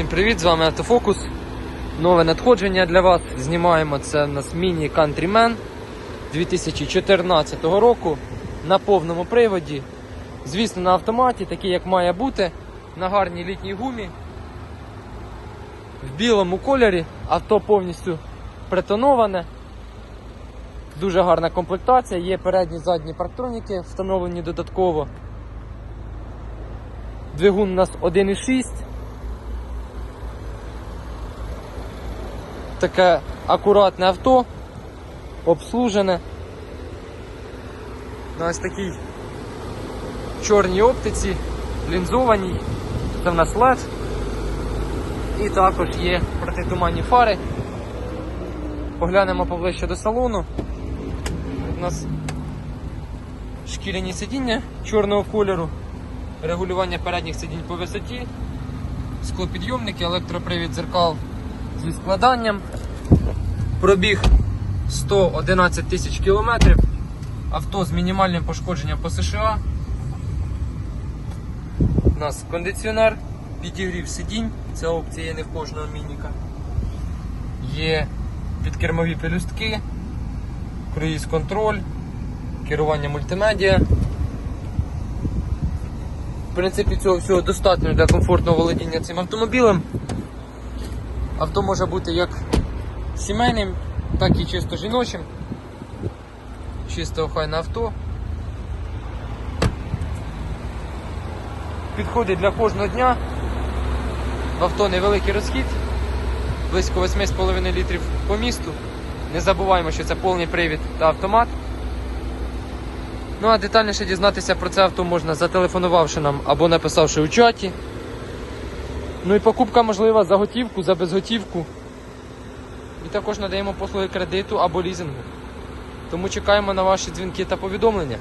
Всім привіт, з вами Автофокус. Нове надходження для вас. Знімаємо це у нас міні Countryman 2014 року на повному приводі. Звісно, на автоматі, такий як має бути, на гарній літній гумі. В білому кольорі авто повністю притоноване. Дуже гарна комплектація, є передні задні парктроніки встановлені додатково. Двигун у нас 1,6. Таке акуратне авто, обслужене. На ось такій чорній оптиці, лінзованій. Це в нас LED. І також є протитуманні фари. Поглянемо поближче до салону. У нас шкіряні сидіння чорного кольору, регулювання передніх сидінь по висоті, склопідйомники, електропривід дзеркал зі складанням. Пробіг 111 тисяч кілометрів. Авто з мінімальним пошкодженням по США. У нас кондиціонер, підігрів сидінь, ця опція є не в кожного мініка. Є підкермові пелюстки, круїз контроль, керування мультимедіа. В принципі, цього всього достатньо для комфортного володіння цим автомобілем. Авто може бути як сімейним, так і чисто жіночим. Чисто охайне авто. Підходить для кожного дня. В авто невеликий розхід, близько 8,5 літрів по місту. Не забуваємо, що це повний привід та автомат. Ну а детальніше дізнатися про це авто можна зателефонувавши нам або написавши у чаті. Ну і покупка можлива за готівку, за безготівку. І також надаємо послуги кредиту або лізингу. Тому чекаємо на ваші дзвінки та повідомлення.